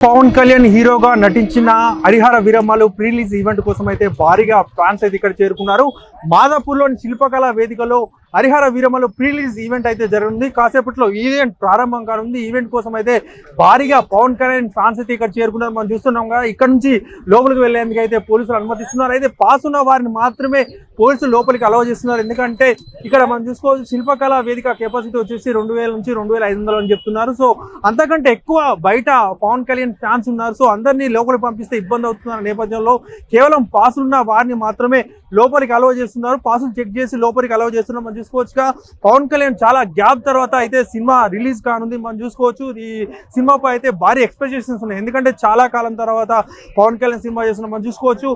పవన్ కళ్యాణ్ హీరోగా నటించిన హరిహర వీరమ్మలు ప్రీలీజ్ ఈవెంట్ కోసం అయితే భారీగా ఫ్యాన్స్ అయితే ఇక్కడ చేరుకున్నారు. మాదాపూర్లోని శిల్పకళా వేదికలో హరిహర వీరమలు ప్రీలీజ్ ఈవెంట్ అయితే జరిగింది కాసేపట్లో ఈవెంట్ ప్రారంభం కానుంది. ఈవెంట్ కోసం అయితే భారీగా పవన్ కళ్యాణ్ ఫ్యాన్స్ అయితే ఇక్కడ చేరుకున్నారు. మనం చూస్తున్నాం కదా ఇక్కడ నుంచి లోపలికి వెళ్ళేందుకు అయితే పోలీసులు అనుమతిస్తున్నారు. అయితే పాస్ ఉన్న వారిని మాత్రమే పోలీసులు లోపలికి అలవ చేస్తున్నారు. ఎందుకంటే ఇక్కడ మనం చూసుకోవచ్చు శిల్పకళా వేదిక కెపాసిటీ వచ్చేసి రెండు వేల నుంచి రెండు వేల ఐదు వందలు అని చెప్తున్నారు. సో అంతకంటే ఎక్కువ బయట పవన్ కళ్యాణ్ ఫ్యాన్స్ ఉన్నారు. సో అందరినీ లోపలికి పంపిస్తే ఇబ్బంది అవుతున్న నేపథ్యంలో కేవలం పాసులున్న వారిని మాత్రమే లోపలికి అలవ చేస్తున్నారు. పాసులు చెక్ చేసి లోపలికి అలవ చేస్తున్నారు. మనం చూసుకోవచ్చుగా పవన్ కళ్యాణ్ చాలా గ్యాప్ తర్వాత అయితే సినిమా రిలీజ్ కానుంది. మనం చూసుకోవచ్చు. ఈ సినిమాపై అయితే భారీ ఎక్స్పెక్టేషన్స్ ఉన్నాయి. ఎందుకంటే చాలా కాలం తర్వాత పవన్ కళ్యాణ్ సినిమా చేస్తున్న మనం చూసుకోవచ్చు.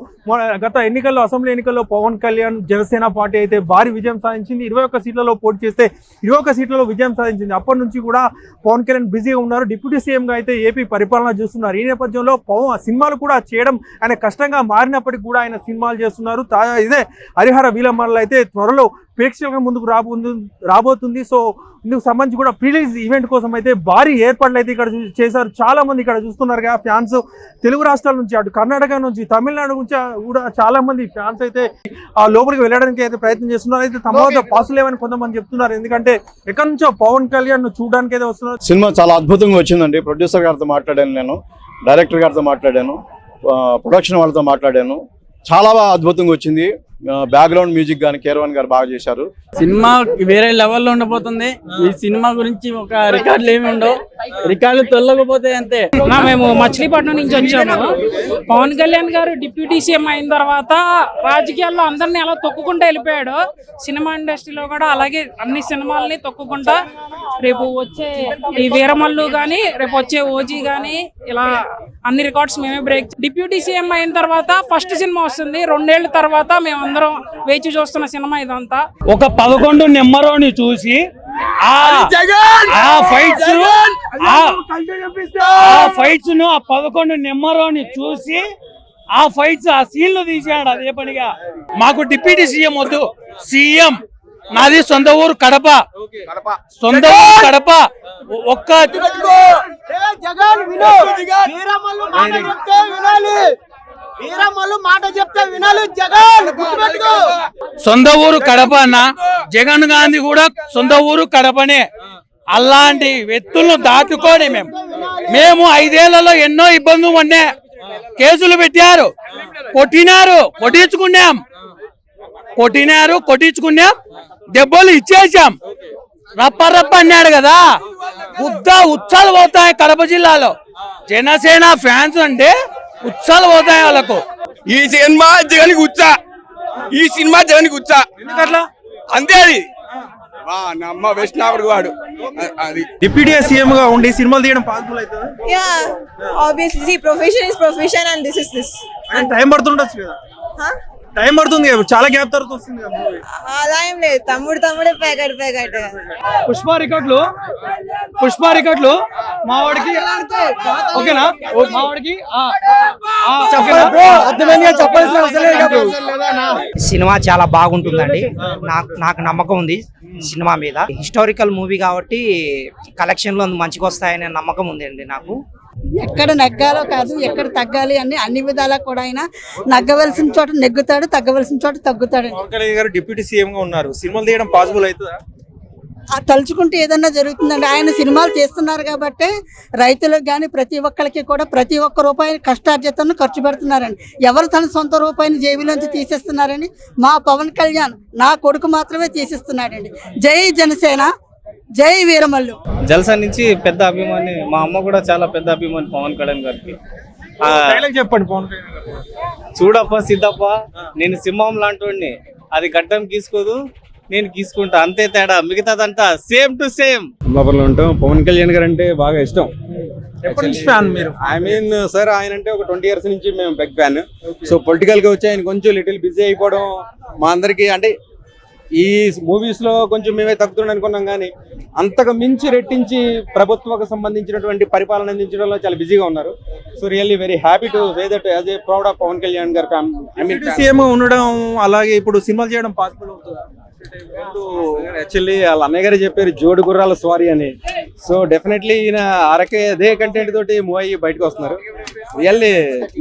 గత ఎన్నికల్లో అసెంబ్లీ ఎన్నికల్లో పవన్ కళ్యాణ్ జనసేన పార్టీ అయితే భారీ విజయం సాధించింది. ఇరవై ఒక్క సీట్లలో పోటీ చేస్తే ఇరవై ఒక్క సీట్లలో విజయం సాధించింది. అప్పటి నుంచి కూడా పవన్ కళ్యాణ్ బిజీగా ఉన్నారు. డిప్యూటీ సీఎంగా అయితే ఏపీ పరిపాలన చేస్తున్నారు. ఈ నేపథ్యంలో పవన్ సినిమాలు కూడా చేయడం ఆయన కష్టంగా మారినప్పటికీ కూడా ఆయన సినిమాలు చేస్తున్నారు. తా ఇదే హరిహర వీలమ్మలు అయితే త్వరలో ప్రేక్షకుల ముందుకు రాబోతుంది రాబోతుంది. సో ఇందుకు సంబంధించి కూడా ప్రీలీజ్ ఈవెంట్ కోసం అయితే భారీ ఏర్పాట్లు అయితే ఇక్కడ చూ- చేశారు. చాలా మంది ఇక్కడ చూస్తున్నారు కదా ఫ్యాన్స్. తెలుగు రాష్ట్రాల నుంచి అటు కర్ణాటక నుంచి తమిళనాడు నుంచి కూడా చాలా మంది ఫ్యాన్స్ అయితే ఆ లోపలికి వెళ్ళడానికి అయితే ప్రయత్నం చేస్తున్నారు. అయితే తమ వద్ద పాసులు లేవని కొంతమంది చెప్తున్నారు. ఎందుకంటే ఎక్కడి నుంచో పవన్ కళ్యాణ్ చూడడానికి అయితే వస్తున్నారు. సినిమా చాలా అద్భుతంగా వచ్చిందండి. ప్రొడ్యూసర్ గారితో మాట్లాడాను నేను డైరెక్టర్ గారితో మాట్లాడాను ప్రొడక్షన్ వాళ్ళతో మాట్లాడాను. చాలా బాగా అద్భుతంగా వచ్చింది. బ్యాక్గ్రౌండ్ మ్యూజిక్ కానీ కేరవాన్ గారు బాగా చేశారు. సినిమా వేరే లెవెల్లో ఉండబోతుంది. ఈ సినిమా గురించి ఒక రికార్డులు ఏమి ఉండవు. రికార్డులు తొలగపోతే అంతే. నా మేము మచిలీపట్నం నుంచి వచ్చాము. పవన్ కళ్యాణ్ గారు డిప్యూటీ సీఎం అయిన తర్వాత రాజకీయాల్లో అందరినీ అలా తొక్కుకుంటూ వెళ్ళిపోయాడు. సినిమా ఇండస్ట్రీలో కూడా అలాగే అన్ని సినిమాల్ని తొక్కుకుంటా రేపు వచ్చే ఈ వీరమల్లు కానీ రేపు వచ్చే ఓజీ కానీ ఇలా అన్ని రికార్డ్స్ మేమే బ్రేక్ డిప్యూటీ సీఎం అయిన తర్వాత ఫస్ట్ సినిమా వస్తుంది. రెండేళ్ళ తర్వాత మేమందరం వేచి చూస్తున్న సినిమా ఇదంతా. ఒక పదకొండు నెంబరోని చూసి ఆ ఆ ఫైట్స్ ఆ ఫైట్స్ను ఆ పదకొండు నెంబరోని చూసి ఆ ఫైట్స్ ఆ సీన్లు తీసాడు అదే పనిగా. మాకు డిప్యూటీ సీఎం వద్దు. సీఎం. నాది సొంత ఊరు కడప. సొంత ఊరు కడప. ఒక్క జగన్! విను వీరమ్మలు మాట చెప్తే వినాలి జగన్. గుర్తుపెట్టుకో. సొంత ఊరు కడప అన్న. జగన్ గాంధీ కూడా సొంత ఊరు కడపనే. అలాంటి వ్యక్తులను దాటుకొని మేము. మేము ఐదేళ్ళలో ఎన్నో ఇబ్బందులు పడినా కేసులు పెట్టారు. కొట్టినారు. కొట్టించుకున్నాం. కొట్టినారు కొట్టించుకున్నాం. దెబ్బలు ఇచ్చేసాం రప్ప రప్ప అన్నాడు కదా. ఉద్ద ఉచ్చాలు పోతాయి కడప జిల్లాలో. జనసేన ఫ్యాన్స్ అంటే ఉచ్చాలు పోతాయి వాళ్ళకు. ఈ సినిమా జగన్ గుచ్చా ఈ సినిమా జగన్ గుచ్చా ఎందుకట్లా? అంతే అది. వా నమ్మ వేసినాడు వాడు. అది. డిప్యూటీ సీఎం గా ఉండి సినిమాలు తీయడం పాసిబుల్ అవుతుంది? this is this. And time పడుతుండొచ్చు కదా? టైం పడుతుంది కదా చాలా గ్యాప్ తర్వాత వస్తుంది కదా movie. అలా ఏం లేదు తమ్ముడు తమ్ముడే ప్యాకెట్ ప్యాకెట్. పుష్ప రికార్డులు పుష్ప రికార్డులు మా వాడికి ఓకేనా? మా వాడికి ఆ, ఆ, ఓకేనా? సినిమా చాలా బాగుంటుందండి. నాకు నాకు నమ్మకం ఉంది సినిమా మీద. హిస్టారికల్ మూవీ కాబట్టి కలెక్షన్లో మంచిగా వస్తాయనే నమ్మకం ఉంది అండి నాకు. ఎక్కడ నెగ్గాలో కాదు ఎక్కడ తగ్గాలి అని అన్ని విధాలా కూడా ఆయన నగ్గవలసిన చోట నెగ్గుతాడు తగ్గవలసిన చోట తగ్గుతాడు. పవన్ కళ్యాణ్ గారు డిప్యూటీ సీఎం గా ఉన్నారు. సినిమాలు తీయడం పాసిబుల్ అవుతుందా? తలుచుకుంటే ఏదన్నా జరుగుతుందండి. ఆయన సినిమాలు చేస్తున్నారు కాబట్టి రైతులకు కానీ ప్రతి ఒక్కరికి కూడా ప్రతి ఒక్క రూపాయిని కష్టార్జితను ఖర్చు పెడుతున్నారండి. ఎవరు తన సొంత రూపాయిని జేబులోంచి తీసేస్తున్నారని మా పవన్ కళ్యాణ్ నా కొడుకు మాత్రమే తీసేస్తున్నాడండి. జై జనసేన. జై వీరమల్లు. జలసా నుంచి పెద్ద అభిమాని మా అమ్మ కూడా చాలా పెద్ద అభిమాని పవన్ కళ్యాణ్ గారికి. చెప్పండి పవన్ చూడప్ప సిద్ధప్ప నేను సింహం లాంటి అది గడ్డం గీసుకోదు నేను గీసుకుంటా. అంతే తేడా. మిగతాదంతా సేమ్ టు సేమ్. అమలాపురంలో ఉంటాం. పవన్ కళ్యాణ్ గారు అంటే బాగా ఇష్టం. ఎప్పటి నుంచి ఫ్యాన్ మీరు? ఐ మీన్ సార్ ఆయన అంటే ఒక ట్వంటీ ఇయర్స్ నుంచి మేము బిగ్ ఫ్యాన్. సో పొలిటికల్గా వచ్చి ఆయన కొంచెం లిటిల్ బిజీ అయిపోవడం మా అందరికి అంటే ఈ మూవీస్లో కొంచెం మేమే తగ్గుతుండ అనుకున్నాం కానీ అంతకు మించి రెట్టించి ప్రభుత్వకు సంబంధించినటువంటి పరిపాలన అందించడంలో చాలా బిజీగా ఉన్నారు. So really very happy to say that as a proud of Pavan Kalyan garu CM ఉండడం అలాగే ఇప్పుడు సినిమాలు చేయడం పాసిబుల్ అవుతుందా? యాక్చువల్లీ వాళ్ళ అన్నయ్య గారు చెప్పారు జోడు గుర్రాల స్వారీ అని. సో డెఫినెట్లీ ఈయన అరకే అదే కంటెంట్ తోటి మూవ్ అయ్యి బయటకు వస్తున్నారు. రియల్లీ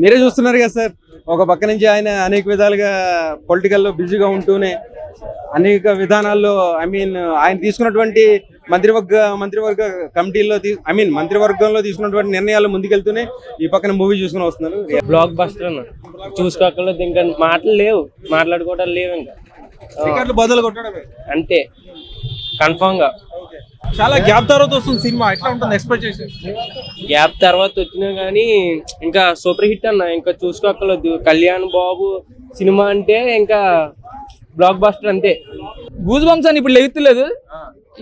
మీరే చూస్తున్నారు కదా సార్ ఒక పక్క నుంచి ఆయన అనేక విధాలుగా పొలిటికల్లో బిజీగా ఉంటూనే అనేక విధానాల్లో ఐ మీన్ ఆయన తీసుకున్నటువంటి మంత్రివర్గ మంత్రివర్గ కమిటీల్లో ఐ మీన్ మంత్రివర్గంలో తీసుకున్నటువంటి నిర్ణయాలు ముందుకెళ్తూనే ఈ పక్కన మూవీ చూసుకుని వస్తున్నారు. బ్లాక్ బస్టర్ అన్న చూసుకోకలేదు ఇంకా మాటలు లేవు. మాట్లాడుకోవడం లేవు ఇంకా. బదులు కొట్టడమే. అంతే. కన్ఫామ్గా. చాలా గ్యాప్ తర్వాత వస్తుంది సినిమా. ఎట్లా ఉంటుంది ఎక్స్పెక్టేషన్ గ్యాప్ తర్వాత వచ్చినా కానీ ఇంకా సూపర్ హిట్ అన్న. ఇంకా చూసుకోకలేదు కళ్యాణ్ బాబు సినిమా అంటే ఇంకా బ్లాక్ బస్టర్ అంతే గూజ్ బంప్స్ అని ఇప్పుడు లెగుతలేదు.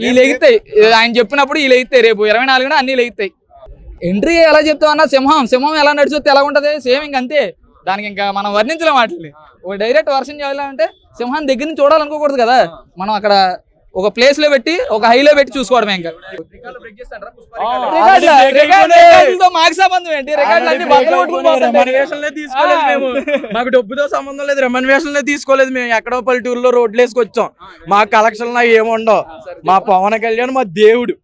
ఈ లెగుతాయి. ఆయన చెప్పినప్పుడు ఈ లెగుతాయి. రేపు ఇరవై నాలుగున అన్ని లెగుతాయి. ఎంట్రీ ఎలా చెప్తావు అన్న సింహం. సింహం ఎలా నడిచొస్తే ఎలా ఉంటది? సేమ్ ఇంక అంతే. దానికి ఇంకా మనం వర్ణించలేం వాటిని. ఒక డైరెక్ట్ వర్షన్ చేయాలంటే సింహాన్ని దగ్గర నుంచి చూడాలనుకోకూడదు కదా. మనం అక్కడ ఒక ప్లేస్లో పెట్టి ఒక హైలో పెట్టి చూసుకోవడమే ఇంకా. మాకు సంబంధం ఏంటి? మాకు డబ్బుతో సంబంధం లేదు రెమన్వేషన్లే తీసుకోలేదు మేము. ఎక్కడో పల్లెటూరులో రోడ్లు వేసుకొచ్చాం. మా కలెక్షన్ ఏముండవు మా పవన్ కళ్యాణ్ మా దేవుడు.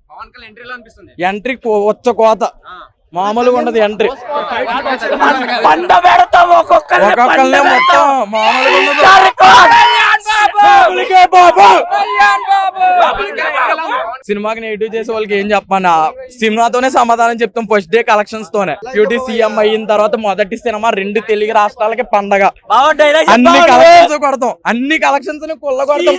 ఎంట్రీ వచ్చ కోత. మామూలుగా ఉండదు ఎంట్రీ ఒక్కొక్కరినే మొత్తం మామూలుగా సినిమాకి నెగిటివ్ చేసే వాళ్ళకి ఏం చెప్పాను? సినిమాతోనే సమాధానం చెప్తాం ఫస్ట్ డే కలెక్షన్స్ తోనే. బ్యూటీ సీఎం అయిన తర్వాత మొదటి సినిమా రెండు తెలుగు రాష్ట్రాలకి పండగ. అన్ని కలెక్షన్స్ కొడతాం. అన్ని కలెక్షన్స్ కుల్ల కొడతాం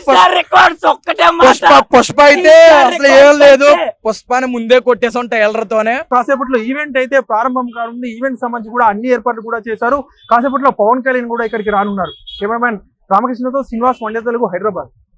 పుష్ప పుష్ప అయితే అసలు ఏం లేదు. పుష్పాని ముందే కొట్టేసాం టైలర్ తోనే. కాసేపట్లో ఈవెంట్ అయితే ప్రారంభం కానుంది. ఈవెంట్ సంబంధించి కూడా అన్ని ఏర్పాట్లు కూడా చేశారు. కాసేపట్లో పవన్ కళ్యాణ్ కూడా ఇక్కడికి రానున్నారు. కెమెరామెన్ రామకృష్ణతో శ్రీనివాస్ వండే తెలుగు హైదరాబాద్.